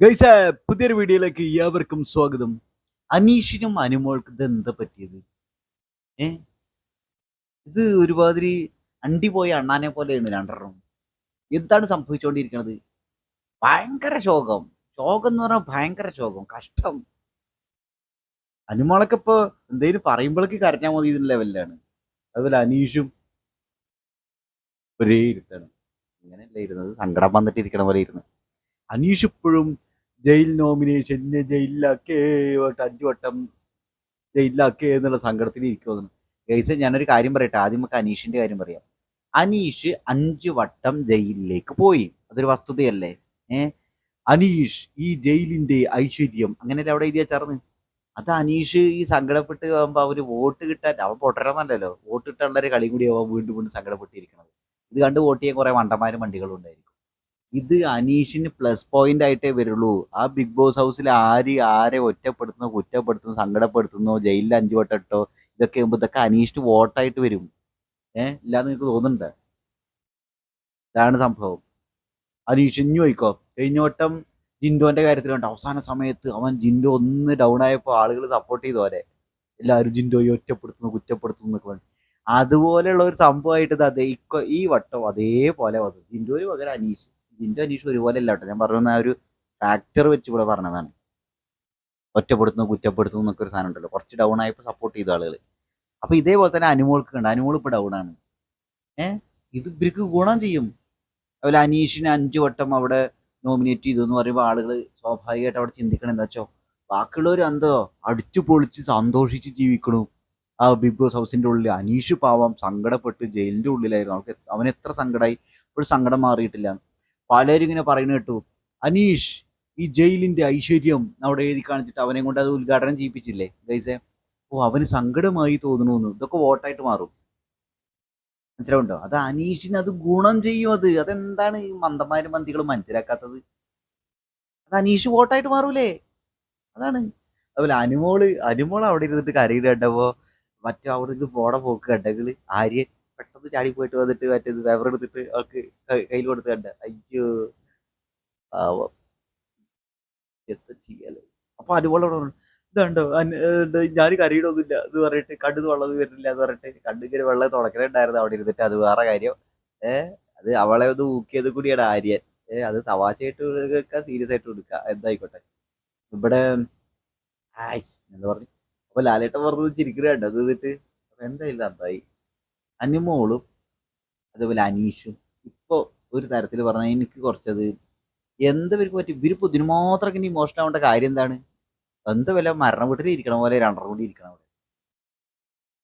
ഗൈസ പുതിയൊരു വീഡിയോയിലേക്ക് ഏവർക്കും സ്വാഗതം. അനീഷിനും അനുമോൾക്കും ഇത് എന്താ പറ്റിയത്? ഏ? ഇത് ഒരുമാതിരി അണ്ടി പോയ അണ്ണാനെ പോലെയാണ് രണ്ടെണ്ണം. എന്താണ് സംഭവിച്ചുകൊണ്ടിരിക്കുന്നത് ഭയങ്കര ശോകം. ശോകം എന്ന് പറഞ്ഞാൽ ഭയങ്കര ശോകം കഷ്ടം. അനുമോളൊക്കെ ഇപ്പൊ എന്തെങ്കിലും പറയുമ്പോഴേക്ക് കരഞ്ഞാൽ മതി ഇതിന് ലെവലിലാണ് അതുപോലെ അനീഷും ഒരേ ഇരുത്താണ് ഇങ്ങനെയല്ല ഇരുന്നത്? സങ്കടം വന്നിട്ട് ഇരിക്കണ പോലെ ഇരുന്ന്. അനീഷ് ഇപ്പോഴും ജയിൽ നോമിനേഷൻ ജയിലിലാക്കേ അഞ്ചു വട്ടം ജയിലിലാക്കേ എന്നുള്ള സങ്കടത്തിൽ ഇരിക്കുന്നു ഗൈസ് ഞാനൊരു കാര്യം പറയട്ടെ. ആദ്യം നമുക്ക് അനീഷിന്റെ കാര്യം പറയാം. അനീഷ് അഞ്ചു വട്ടം ജയിലിലേക്ക് പോയി. അതൊരു വസ്തുതയല്ലേ? ഏ? അനീഷ് ഈ ജയിലിന്റെ ഐശ്വര്യം അങ്ങനെ അവിടെ എഴുതിയ ചേർന്ന് അത് അനീഷ് ഈ സങ്കടപ്പെട്ട് ആകുമ്പോ അവർ വോട്ട് കിട്ടാൻ അവൻ പൊട്ടരന്നല്ലല്ലോ വോട്ട് കിട്ടാനുള്ള ഒരു കളി കൂടി ആവാൻ വീണ്ടും വീണ്ടും സങ്കടപ്പെട്ടിരിക്കുന്നത് ഇത് കണ്ട് വോട്ട് ചെയ്യാൻ കുറെ മണ്ടന്മാരും വണ്ടികളും ഉണ്ടായിരിക്കും. ഇത് അനീഷിന് പ്ലസ് പോയിന്റ് ആയിട്ടേ വരുള്ളൂ. ആ ബിഗ് ബോസ് ഹൗസിൽ ആര് ആരെ ഒറ്റപ്പെടുത്തുന്നോ കുറ്റപ്പെടുത്തുന്നു സങ്കടപ്പെടുത്തുന്നോ ജയിലിൽ അഞ്ചു വട്ടം ഇട്ടോ ഇതൊക്കെ ആകുമ്പോ ഇതൊക്കെ അനീഷിന് വോട്ടായിട്ട് വരും. ഏഹ് ഇല്ലാന്ന് നിങ്ങൾക്ക് തോന്നുന്നുണ്ട്? ഇതാണ് സംഭവം. അനീഷ് ഇഞ്ഞു പോയിക്കോ കഴിഞ്ഞ വട്ടം ജിൻഡോന്റെ കാര്യത്തിലുണ്ട് അവസാന സമയത്ത് അവൻ ജിൻഡോ ഒന്ന് ഡൗൺ ആയപ്പോൾ ആളുകൾ സപ്പോർട്ട് ചെയ്തു അവരെ. എല്ലാവരും ജിൻഡോയെ ഒറ്റപ്പെടുത്തുന്നു കുറ്റപ്പെടുത്തുന്നു എന്നൊക്കെ പറഞ്ഞു. അതുപോലെയുള്ള ഒരു സംഭവമായിട്ട് ഇത് അതേ ഈ വട്ടം അതേപോലെ വന്നു. ജിൻഡോന് പകരം അനീഷ്. ജിൻഡോ അനീഷ് ഒരുപോലെ അല്ല ഞാൻ പറഞ്ഞ ആ ഒരു ഫാക്ടർ വെച്ച് ഇവിടെ പറഞ്ഞതാണ്. ഒറ്റപ്പെടുത്തുന്നു കുറ്റപ്പെടുത്തുന്നു എന്നൊക്കെ ഒരു സാധനം ഉണ്ടല്ലോ. കുറച്ച് ഡൗൺ ആയപ്പോൾ സപ്പോർട്ട് ചെയ്ത ആളുകൾ അപ്പൊ ഇതേപോലെ തന്നെ അനുമോൾക്ക് ഉണ്ട് അനുമോൾ ഇപ്പൊ ഡൗൺ ആണ്. ഏഹ് ഇത് ഇവർക്ക് ഗുണം ചെയ്യും. അതുപോലെ അനീഷിനെ അഞ്ചു വട്ടം അവിടെ നോമിനേറ്റ് ചെയ്തു എന്ന് പറയുമ്പോൾ ആളുകൾ സ്വാഭാവികമായിട്ട് അവിടെ ചിന്തിക്കണം എന്താ വെച്ചോ? ബാക്കിയുള്ളവർ എന്തോ അടിച്ചു പൊളിച്ച് സന്തോഷിച്ച് ജീവിക്കണു. ആ ബിഗ് ബോസ് ഹൗസിന്റെ ഉള്ളിൽ അനീഷ് പാവം സങ്കടപ്പെട്ട് ജയിലിന്റെ ഉള്ളിലായിരുന്നു. അവൻ എത്ര സങ്കടമായി ഒരു സങ്കടം മാറിയിട്ടില്ല. പലരും ഇങ്ങനെ പറയുന്നത് കേട്ടു. അനീഷ് ഈ ജയിലിന്റെ ഐശ്വര്യം അവിടെ എഴുതി കാണിച്ചിട്ട് അവനെ കൊണ്ട് അത് ഉദ്ഘാടനം ചെയ്യിപ്പിച്ചില്ലേ? ഗൈസെ ഓ അവന് സങ്കടമായി തോന്നുന്നു ഇതൊക്കെ വോട്ടായിട്ട് മാറും. മനസ്സിലാവുണ്ടോ അത് അനീഷിന് അത് ഗുണം ചെയ്യും അത്. അതെന്താണ് മന്ദന്മാരും മന്തികളും മനസ്സിലാക്കാത്തത്? അത് അനീഷ് വോട്ടായിട്ട് മാറൂലേ? അതാണ്. അതുപോലെ അനുമോൾ അനുമോൾ അവിടെ ഇരുന്നിട്ട് കരയിൽ കണ്ടപ്പോ മറ്റു അവിടെ പോടെ പോക്ക് കണ്ടെങ്കിൽ ആര്യൻ പെട്ടെന്ന് ചാടി പോയിട്ട് വന്നിട്ട് മറ്റേത് പേപ്പർ എടുത്തിട്ട് അവൾക്ക് കയ്യിൽ കൊടുത്ത് കണ്ട. അയ്യോ പാവം. എന്താ ചെയ്യാലോ അപ്പൊ അതുപോലെ പറഞ്ഞു ഇതുണ്ടോ ഞാൻ കരയിടൊന്നുമില്ല എന്ന് പറഞ്ഞിട്ട് കണ്ടു വെള്ളം വരുന്നില്ല എന്ന് പറഞ്ഞിട്ട് കണ്ണിങ്ങനെ വെള്ളം തുടക്കണുണ്ടായിരുന്നു അവിടെ ഇരുന്നിട്ട്. അത് വേറെ കാര്യം. ഏഹ് അത് അവളെ ഒന്ന് ഊക്കിയത് കൂടിയാണ് ആര്യൻ. ഏഹ് അത് തമാശയായിട്ട് എടുക്കുക സീരിയസ് ആയിട്ട് എടുക്കുക എന്തായിക്കോട്ടെ. ഇവിടെ ആയ് എന്താ പറഞ്ഞു. അപ്പൊ ലാലേട്ടൻ പറഞ്ഞത് ചിരിക്കുന്നുണ്ട് അത് എന്നിട്ട് എന്തായില്ല എന്തായി അനുമോളും അതേപോലെ അനീഷും. ഇപ്പോൾ ഒരു തരത്തിൽ പറഞ്ഞാൽ എനിക്ക് കുറച്ചത് എന്താ ഇവർക്ക് പറ്റി? ഇവർ ഇതിന് മാത്രം ഇമോഷണൽ ആവേണ്ട കാര്യം എന്താണ്? എന്താ വല്ല മരണ വീട്ടിൽ ഇരിക്കണ പോലെ രണ്ടര കൂടി ഇരിക്കണം അവിടെ.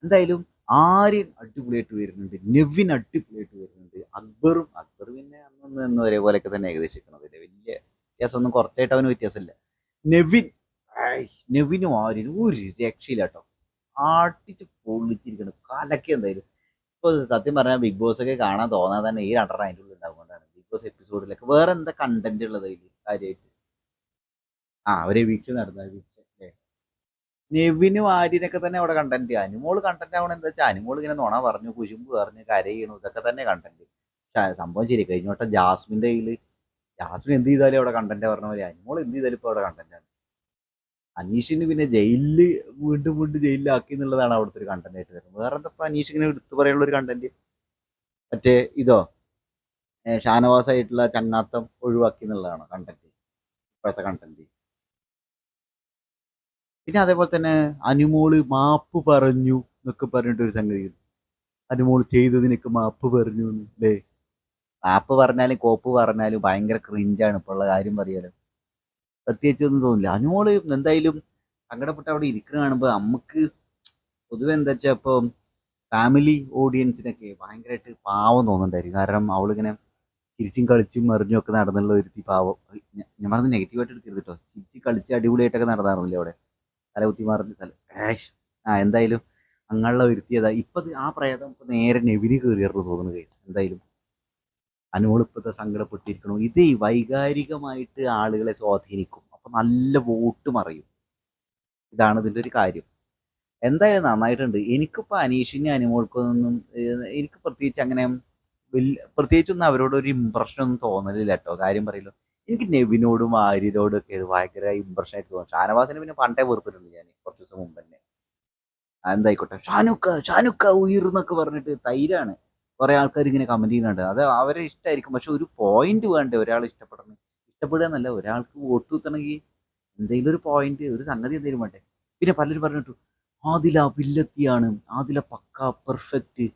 എന്തായാലും ആര്യൻ അടിപൊളിയായിട്ട് വരുന്നുണ്ട്? നെവിൻ അടിപൊളിയായിട്ട് വരുന്നുണ്ട്. അക്ബറും അക്ബർ പിന്നെ അന്നൊന്നും എന്ന് ഒരേപോലെയൊക്കെ തന്നെ ഏകദേശം ഇരിക്കണത് വലിയ വ്യത്യാസമൊന്നും കുറച്ചായിട്ട് അവന് വ്യത്യാസമില്ല. നെവിൻ നെവിനും ആര്യനും ഒരു രക്ഷയില്ല കേട്ടോ. ആട്ടിച്ച് പൊള്ളിച്ചിരിക്കണം. കലക്കി എന്തായാലും ഇപ്പൊ സത്യം പറഞ്ഞാൽ ബിഗ് ബോസ് ഒക്കെ കാണാൻ തോന്നാതെ തന്നെ ഈ രണ്ടെണ്ണം അതിന്റെ ഉള്ളിൽ ഉണ്ടാവുകൊണ്ടാണ് ബിഗ് ബോസ് എപ്പിസോഡിലൊക്കെ. വേറെ എന്താ കണ്ടന്റ് ഉള്ളത് അതിൽ കാര്യമായിട്ട് ആ അവരെ വീട്ടിൽ നടന്ന വീട്ടിൽ നെവിനും ആര്യനൊക്കെ തന്നെ അവിടെ കണ്ടന്റ് അനുമോൾ കണ്ടന്റ് ആവണം എന്താ വെച്ചാൽ അനുമോൾ ഇങ്ങനെ നുണ പറഞ്ഞു കുശുമ്പ് പറഞ്ഞു കരയണു ഇതൊക്കെ തന്നെ കണ്ടന്റ് സംഭവം ശരി കഴിഞ്ഞോട്ടെ ജാസ്മിന്റെ കയ്യിൽ ജാസ്മിൻ എന്ത് ചെയ്താലും അവിടെ കണ്ടന്റ് പറഞ്ഞ പോലെ. അനുമോൾ എന്ത് ചെയ്താലും ഇപ്പൊ അവിടെ കണ്ടന്റ് ആണ്. അനീഷിന് പിന്നെ ജയിലിൽ വീണ്ടും വീണ്ടും ജയിലിലാക്കി എന്നുള്ളതാണ് അവിടുത്തെ ഒരു കണ്ടന്റ് ആയിട്ട് വരുന്നത്. വേറെ എന്താ അനീഷ് ഇങ്ങനെ എടുത്തു പറയാനുള്ള ഒരു കണ്ടന്റ് മറ്റേ ഇതോ? ഷാനവാസായിട്ടുള്ള ചങ്ങാത്തം ഒഴിവാക്കി എന്നുള്ളതാണ് കണ്ടന്റ് ഇപ്പോഴത്തെ കണ്ടന്റ് പിന്നെ അതേപോലെ തന്നെ അനുമോൾ മാപ്പ് പറഞ്ഞു എന്നൊക്കെ പറഞ്ഞിട്ട് ഒരു സംഗതി അനുമോൾ ചെയ്തതിനൊക്കെ മാപ്പ് പറഞ്ഞു അല്ലേ? മാപ്പ് പറഞ്ഞാലും കോപ്പ് പറഞ്ഞാലും ഭയങ്കര ക്രിഞ്ചാണ് ഇപ്പോൾ ഉള്ള കാര്യം പറയാലോ. പ്രത്യേകിച്ച് ഒന്നും തോന്നില്ല. അനുമോൾ എന്തായാലും സങ്കടപ്പെട്ട് അവിടെ ഇരിക്കുന്ന കാണുമ്പോൾ നമുക്ക് പൊതുവെ എന്താ വെച്ചാൽ ഇപ്പോൾ ഫാമിലി ഓഡിയൻസിനൊക്കെ ഭയങ്കരമായിട്ട് പാവം തോന്നുന്നുണ്ടായിരിക്കും കാരണം അവളിങ്ങനെ ചിരിച്ചും കളിച്ചും മറിഞ്ഞും ഒക്കെ നടന്നുള്ള ഒരുത്തി പാവം. ഞാൻ പറഞ്ഞത് നെഗറ്റീവായിട്ട് എടുക്കരുത് കേട്ടോ ചിരിച്ച് കളിച്ച് അടിപൊളിയായിട്ടൊക്കെ നടന്നായിരുന്നില്ലേ അവിടെ? തലകുത്തി മറിഞ്ഞ് തല ഏഷ് ആ എന്തായാലും അങ്ങനെയുള്ള ഒരുത്തിയതാ ഇപ്പം ആ പ്രേതം ഇപ്പം നേരെ നെവിന് കയറിയായിരുന്നു തോന്നുന്നു കേസ് എന്തായാലും അനുമോൾ സങ്കടപ്പെട്ടിരിക്കണോ. ഇത് വൈകാരികമായിട്ട് ആളുകളെ സ്വാധീനിക്കും. അപ്പൊ നല്ല വോട്ട് മറിയും. ഇതാണ് ഇതിന്റെ ഒരു കാര്യം. എന്തായാലും നന്നായിട്ടുണ്ട്. എനിക്കിപ്പോ അനീഷിനെ അനുമോൾക്കൊന്നും എനിക്ക് പ്രത്യേകിച്ച് അങ്ങനെ പ്രത്യേകിച്ചൊന്നും അവരോട് ഒരു ഇമ്പ്രഷൻ ഒന്നും തോന്നലില്ല കേട്ടോ. കാര്യം പറയല്ലോ. എനിക്ക് നെവിനോടും ആര്യരോടും ഒക്കെ ഭയങ്കര ഇമ്പ്രഷൻ ആയിട്ട് തോന്നുന്നു ഷാനവാസിനെ പിന്നെ പണ്ടേ വെറുത്തിട്ടുണ്ട് ഞാൻ കുറച്ച് ദിവസം മുമ്പ് തന്നെ എന്തായിക്കോട്ടെ. ഷാനുക്ക ഷാനുക്ക ഉയർന്നൊക്കെ പറഞ്ഞിട്ട് തൈരാണ്. കുറെ ആൾക്കാർ ഇങ്ങനെ കമന്റ് ചെയ്യുന്നുണ്ട്. അത് അവരെ ഇഷ്ടമായിരിക്കും പക്ഷെ ഒരു പോയിന്റ് വേണ്ടേ ഒരാൾ ഇഷ്ടപ്പെടണം? ഇഷ്ടപ്പെടുക എന്നല്ല ഒരാൾക്ക് വോട്ട് കുത്തണമെങ്കിൽ എന്തെങ്കിലും ഒരു പോയിന്റ് ഒരു സംഗതി എന്തെങ്കിലും വേണ്ടേ? പിന്നെ പലരും പറഞ്ഞിട്ടു ആദില വില്ലത്തിയാണ് ആദില പക്ക പെർഫെക്റ്റ്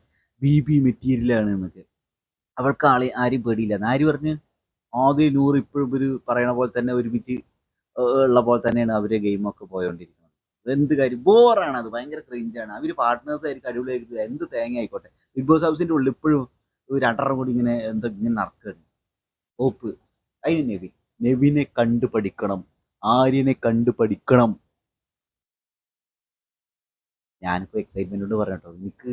ബി ബി മെറ്റീരിയലാണ് എന്നൊക്കെ. അവൾക്ക് ആളെ ആരും പേടിയില്ല. ആര് പറഞ്ഞ്? ആദ്യ നൂറ് ഇപ്പോഴും ഒരു പറയണ പോലെ തന്നെ ഒരുമിച്ച് ഉള്ള പോലെ തന്നെയാണ് അവരെ ഗെയിമൊക്കെ പോയോണ്ടിരിക്കുന്നത്. എന്ത് കാര്യം? ബോറാണ് അത് ഭയങ്കര ക്രിഞ്ചാണ് അവർ പാർട്ട്നേഴ്സ് ആയിരിക്കും അടിപൊളിയായിരിക്കും. എന്ത് തേങ്ങ ആയിക്കോട്ടെ ബിഗ് ബോസ് ഹൗസിന്റെ ഉള്ളിൽ ഇപ്പോഴും ഒരു അടറ കൂടി ഇങ്ങനെ എന്താ ഇങ്ങനെ നടക്കുകയാണ് ഓപ്പ്. അതിന് നെവിൻ നെവിനെ കണ്ടു പഠിക്കണം. ആര്യനെ കണ്ടു പഠിക്കണം. ഞാനിപ്പോ എക്സൈറ്റ്മെന്റ് കൊണ്ട് പറഞ്ഞോ എനിക്ക്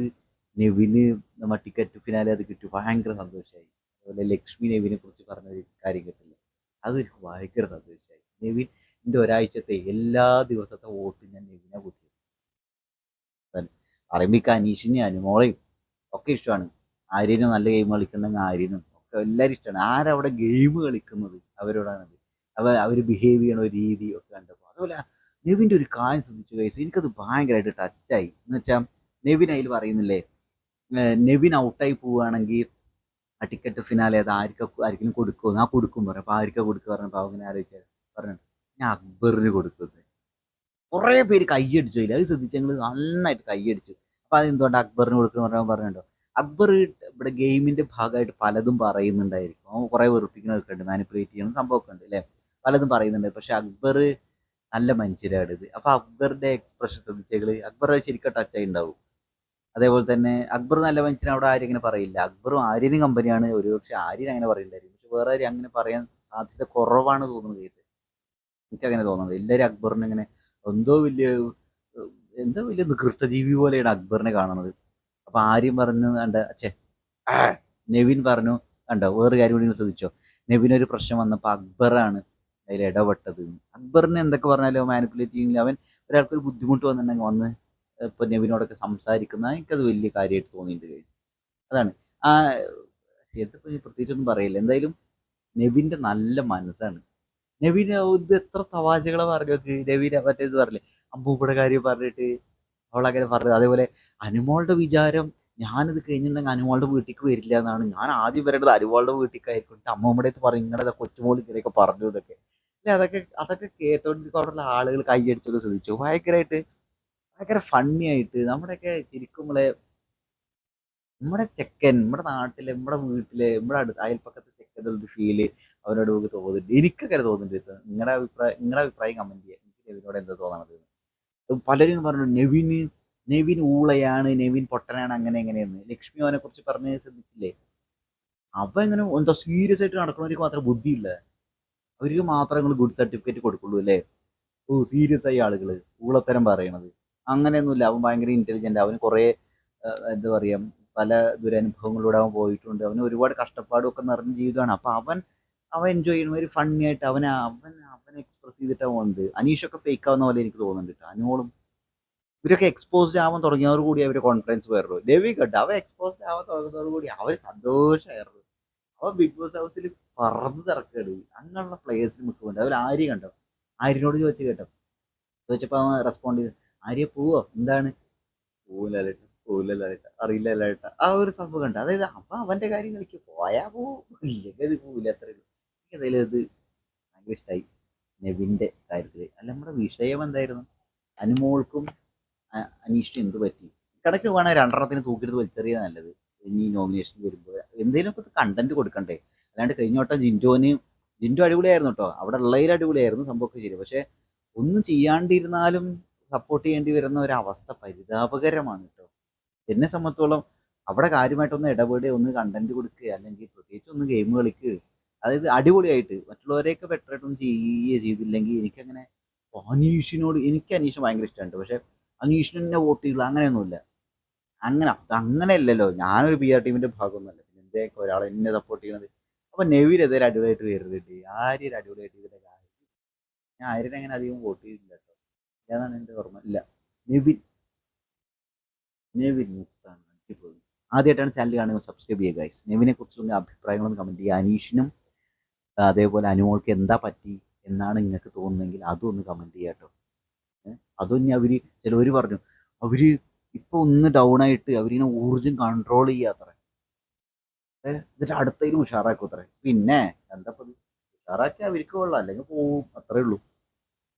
നെവിന് നമ്മ ടിക്കറ്റ് ഫിനാലെ അത് കിട്ടി. ഭയങ്കര സന്തോഷമായി അതുപോലെ ലക്ഷ്മി നെവിനെ കുറിച്ച് പറഞ്ഞ ഒരു കാര്യം കിട്ടില്ല? അത് ഭയങ്കര സന്തോഷമായി നെവിൻ എന്റെ ഒരാഴ്ചത്തെ എല്ലാ ദിവസത്തെ വോട്ടും ഞാൻ നെവിനെ കുത്തി പറയുമ്പോൾ അനീഷിനെ അനുമോളെയും ഒക്കെ ഇഷ്ടമാണ്. ആര്യനും നല്ല ഗെയിം കളിക്കണമെങ്കിൽ ആര്യനും ഒക്കെ എല്ലാവരും ഇഷ്ടമാണ്. ആരവിടെ ഗെയിം കളിക്കുന്നത് അവരോടാണത്? അവ അവർ ബിഹേവ് ചെയ്യണ രീതി ഒക്കെ കണ്ടപ്പോൾ അതുപോലെ നെവിന്റെ ഒരു കാര്യം ശ്രദ്ധിച്ചു കഴിച്ചു എനിക്കത് ഭയങ്കരമായിട്ട് ടച്ചായി എന്ന് വെച്ചാൽ നെവിൻ അതിൽ പറയുന്നില്ലേ നെവിൻ ഔട്ടായി പോവുകയാണെങ്കിൽ ആ ടിക്കറ്റ് ഫിനാലെ അത് ആർക്കും ആർക്കും കൊടുക്കുമോ ഞാൻ കൊടുക്കും പറഞ്ഞു അപ്പോൾ ആർക്കാ കൊടുക്കുക? പറഞ്ഞപ്പോൾ അങ്ങനെ ആലോചിച്ചാൽ പറഞ്ഞു ഞാൻ അക്ബറിന് കൊടുക്കുന്നത് കുറേ പേര് കൈയടിച്ചു അതിൽ. അത് ശ്രദ്ധിച്ച് ഞങ്ങൾ നന്നായിട്ട് കൈയടിച്ചു. അപ്പോൾ അതെന്തുകൊണ്ട് അക്ബറിന് കൊടുക്കണം പറയാൻ പറഞ്ഞിട്ടുണ്ടോ? അക്ബർ ഇവിടെ ഗെയിമിന്റെ ഭാഗമായിട്ട് പലതും പറയുന്നുണ്ടായിരിക്കും. കുറേ വെറുപ്പിക്കുന്നതൊക്കെ ഉണ്ട്. മാനിപ്പുലേറ്റ് ചെയ്യുന്ന സംഭവമൊക്കെ ഉണ്ട് അല്ലേ? പലതും പറയുന്നുണ്ട്. പക്ഷെ അക്ബർ നല്ല മനുഷ്യരാണ് ഇത്. അപ്പൊ അക്ബറിന്റെ എക്സ്പ്രഷൻ ശ്രദ്ധിച്ചേകൾ അക്ബർ ശരിക്കും ടച്ചായി ഉണ്ടാവും അതേപോലെ തന്നെ അക്ബർ നല്ല മനുഷ്യനെ അവിടെ ആരും ഇങ്ങനെ പറയില്ല. അക്ബറും ആര്യനും കമ്പനിയാണ് ഒരുപക്ഷെ ആര്യൻ അങ്ങനെ പറയില്ലായിരിക്കും. പക്ഷെ വേറെ ആരും അങ്ങനെ പറയാൻ സാധ്യത കുറവാണ് തോന്നുന്നത് കേസ്. എനിക്ക് അങ്ങനെ തോന്നുന്നത് എല്ലാവരും അക്ബറിനെ ഇങ്ങനെ എന്തോ വലിയ എന്തോ വലിയ നികൃഷ്ടജീവി പോലെയാണ് അക്ബറിനെ കാണുന്നത് അപ്പൊ ആര്യം പറഞ്ഞു കണ്ട അച്ഛേ നെവിൻ പറഞ്ഞു കണ്ടോ വേറെ കാര്യം കൂടി ശ്രദ്ധിച്ചോ നെവിൻ ഒരു പ്രശ്നം വന്നപ്പോൾ അക്ബറാണ് അതിൽ ഇടപെട്ടത് അക്ബറിനെ എന്തൊക്കെ പറഞ്ഞാലും മാനിപ്പുലേറ്റ് ചെയ്യുന്നില്ല അവൻ ഒരാൾക്ക് ഒരു ബുദ്ധിമുട്ട് വന്നിട്ടുണ്ടെങ്കിൽ വന്ന് ഇപ്പൊ നെവിനോടൊക്കെ സംസാരിക്കുന്ന എനിക്കത് വലിയ കാര്യമായിട്ട് തോന്നിയിട്ടുണ്ട് ഗൈസ് അതാണ് ആ ഇനി പ്രത്യേകിച്ചൊന്നും പറയില്ല എന്തായാലും നെവിന്റെ നല്ല മനസ്സാണ് നെവിൻ ഇത് എത്ര തവാചകളെ പറഞ്ഞു നോക്ക് നെവിൻ മറ്റേത് പറഞ്ഞില്ലേ? അമ്പൂപ്പുടെ കാര്യം പറഞ്ഞിട്ട് അവളങ്ങനെ പറഞ്ഞത്. അതേപോലെ അനുമോളുടെ വിചാരം ഞാനിത് കഴിഞ്ഞിട്ടുണ്ടെങ്കിൽ അനുമോളുടെ വീട്ടിലേക്ക് വരില്ല എന്നാണ്. ഞാൻ ആദ്യം വരേണ്ടത് അനുമോളുടെ വീട്ടിലേക്കായിരിക്കും. അമ്മൂമ്മയുടെ അടുത്ത് പറയും ഇങ്ങനെ കൊച്ചുമോൾ ഇങ്ങനെയൊക്കെ പറഞ്ഞു എന്നൊക്കെ. അല്ലെ? അതൊക്കെ അതൊക്കെ കേട്ടോണ്ട് അവിടെയുള്ള ആളുകൾ കൈയടിച്ചൊക്കെ ശ്രദ്ധിച്ചു. ഭയങ്കരമായിട്ട് ഭയങ്കര ഫണ്ണി ആയിട്ട് നമ്മുടെയൊക്കെ ശരിക്കും നമ്മളെ നമ്മുടെ ചെക്കൻ നമ്മുടെ നാട്ടിലെ നമ്മുടെ വീട്ടിലെ നമ്മുടെ അടുത്ത് അയൽപ്പക്കത്തെ ചെക്കന്റെ ഫീൽ അവരോട് നമുക്ക് തോന്നുന്നുണ്ട്. എനിക്കൊക്കെ തോന്നുന്നുണ്ട് നിങ്ങളുടെ അഭിപ്രായം നിങ്ങളുടെ അഭിപ്രായം കമന്റ് ചെയ്യാം. എനിക്ക് നെവിനോട് എന്താ തോന്നണത് പലരും പറഞ്ഞു നെവിന് നെവിൻ ഊളയാണ് നെവിൻ പൊട്ടനാണ് അങ്ങനെ എങ്ങനെയെന്ന് ലക്ഷ്മി അവനെ കുറിച്ച് പറഞ്ഞ് ശ്രദ്ധിച്ചില്ലേ? അവ എങ്ങനെ എന്താ സീരിയസ് ആയിട്ട് നടക്കുന്നവർക്ക് മാത്രം ബുദ്ധിയില്ല. അവർക്ക് മാത്രം നിങ്ങൾ ഗുഡ് സർട്ടിഫിക്കറ്റ് കൊടുക്കുള്ളൂ അല്ലേ? ഓ സീരിയസ് ആയി ആളുകൾ ഊളത്തരം പറയണത്. അങ്ങനെയൊന്നുമില്ല. അവൻ ഭയങ്കര ഇന്റലിജന്റ് അവന് കുറേ എന്താ പറയാ പല ദുരനുഭവങ്ങളിലൂടെ അവൻ പോയിട്ടുണ്ട്. അവന് ഒരുപാട് കഷ്ടപ്പാടും ഒക്കെ നിറഞ്ഞ ജീവിതമാണ്. അപ്പൊ അവൻ അവൻ എൻജോയ് ചെയ്യുന്ന ഒരു ഫണ്ണി ആയിട്ട് അവൻ അവൻ അവൻ എക്സ്പ്രസ് ചെയ്തിട്ടാണ് പോകുന്നത് അനീഷൊക്കെ ഫേക്ക് ആവുന്ന പോലെ എനിക്ക് തോന്നുന്നുണ്ട് അനുമോളും ഇവരൊക്കെ എക്സ്പോസ്ഡ് ആവാൻ തുടങ്ങിയവർ കൂടി അവർ കോൺഫിഡൻസ് വരുള്ളൂ രവി കട്ട് അവൻ എക്സ്പോസ്ഡ് ആവാൻ തുടങ്ങുന്നതോട് കൂടി അവർ സന്തോഷമായിരുന്നു അവൻ ബിഗ് ബോസ് ഹൗസിൽ പറന്ന് തിറക്കുകയാണ് അങ്ങനെയുള്ള പ്ലേയേഴ്സിന് മുക്കുന്നുണ്ട് അവർ ആര്യ കണ്ടോ? ആര്യനോട് ചോദിച്ചു കേട്ടോ. ചോദിച്ചപ്പോൾ അവൻ റെസ്പോണ്ട് ചെയ്തു ആര്യ പോവോ? എന്താണ്? പോവില്ല പോവില്ല അറിയില്ലാലേട്ട ആ ഒരു സംഭവം കണ്ട. അതായത് അപ്പം അവന്റെ കാര്യം കളിക്ക്. പോയാൽ പോവും. ഇല്ലെങ്കിൽ അത് പോവില്ല എന്തായാലും ഇത് ഭയങ്കര ഇഷ്ടമായി നെവിന്റെ കാര്യത്തിൽ അല്ല നമ്മുടെ വിഷയം എന്തായിരുന്നു? അനുമോൾക്കും അനീഷിനും എന്ത് പറ്റി? കിടക്ക് വേണേൽ രണ്ടെണ്ണത്തിന് തൂക്കിയെടുത്ത് വലിച്ചെറിയാൻ നല്ലത്. ഇനി നോമിനേഷൻ വരുമ്പോൾ. എന്തെങ്കിലുമൊക്കെ കണ്ടന്റ് കൊടുക്കണ്ടേ? അല്ലാണ്ട് കഴിഞ്ഞ വട്ടം ജിൻഡോന് ജിൻഡോ അടിപൊളിയായിരുന്നു കേട്ടോ. അവിടെ ഉള്ളതിൽ അടിപൊളിയായിരുന്നു സംഭവമൊക്കെ ശരി പക്ഷേ ഒന്നും ചെയ്യാണ്ടിരുന്നാലും സപ്പോർട്ട് ചെയ്യേണ്ടി വരുന്ന ഒരു അവസ്ഥ പരിതാപകരമാണ് കേട്ടോ. എന്നെ സംബന്ധിച്ചോളം അവിടെ കാര്യമായിട്ടൊന്ന് ഇടപെടുക ഒന്ന് കണ്ടന്റ് കൊടുക്കുക അല്ലെങ്കിൽ പ്രത്യേകിച്ച് ഒന്ന് ഗെയിം കളിക്കുക അതായത് അടിപൊളിയായിട്ട് മറ്റുള്ളവരെയൊക്കെ ബെറ്റർ ആയിട്ടൊന്നും ചെയ്യുകയോ ചെയ്തില്ലെങ്കിൽ എനിക്കങ്ങനെ അനീഷിനോട് എനിക്ക് അനീഷ് ഭയങ്കര ഇഷ്ടമുണ്ട് പക്ഷെ അനീഷിന് വോട്ട് ചെയ്യുള്ളൂ അങ്ങനെയൊന്നുമില്ല. അങ്ങനെ അങ്ങനെ അങ്ങനെയല്ലല്ലോ ഞാനൊരു പി ആർ ടീമിന്റെ ഭാഗമൊന്നുമല്ല. പിന്നെ എന്തൊക്കെ ഒരാൾ എന്നെ സപ്പോർട്ട് ചെയ്യണത്? അപ്പൊ നെവിൻ എതിരെ അടിപൊളിയായിട്ട് വരുന്നുണ്ട് ആര്യർ അടിപൊളിയായിട്ട് ഇതിന്റെ കാര്യം. ഞാൻ ആര്യനെ അങ്ങനെ അധികം വോട്ട് ചെയ്തില്ല കേട്ടോ ഏതാണ് എന്റെ ഓർമ്മ. ഇല്ല. നെവിൻ. നെവിൻ മുത്താണ്. അടിപൊളി ആദ്യമായിട്ടാണ് ചാനൽ കാണുമ്പോൾ സബ്സ്ക്രൈബ് ചെയ്യുക ഗൈസ് നെവിനെ കുറിച്ചുള്ള അഭിപ്രായങ്ങളും കമന്റ് ചെയ്യുക. അനീഷിനും അതേപോലെ അനുമോൾക്ക് എന്താ പറ്റി എന്നാണ് നിങ്ങൾക്ക് തോന്നുന്നതെങ്കിൽ ഒന്ന് കമന്റ് ചെയ്യാട്ടോ കേട്ടോ അതും ഇനി അവർ ചിലവർ പറഞ്ഞു അവർ ഇപ്പോൾ ഒന്ന് ഡൗൺ ആയിട്ട് അവരിനെ ഊർജം കൺട്രോൾ ചെയ്യാത്ര. എന്നിട്ട് അടുത്തതിന് അത്ര പിന്നെ എന്താ? ഉഷാറാക്കി അവർക്ക് കൊള്ളാം അല്ലെങ്കിൽ പോവും അത്രേ ഉള്ളൂ.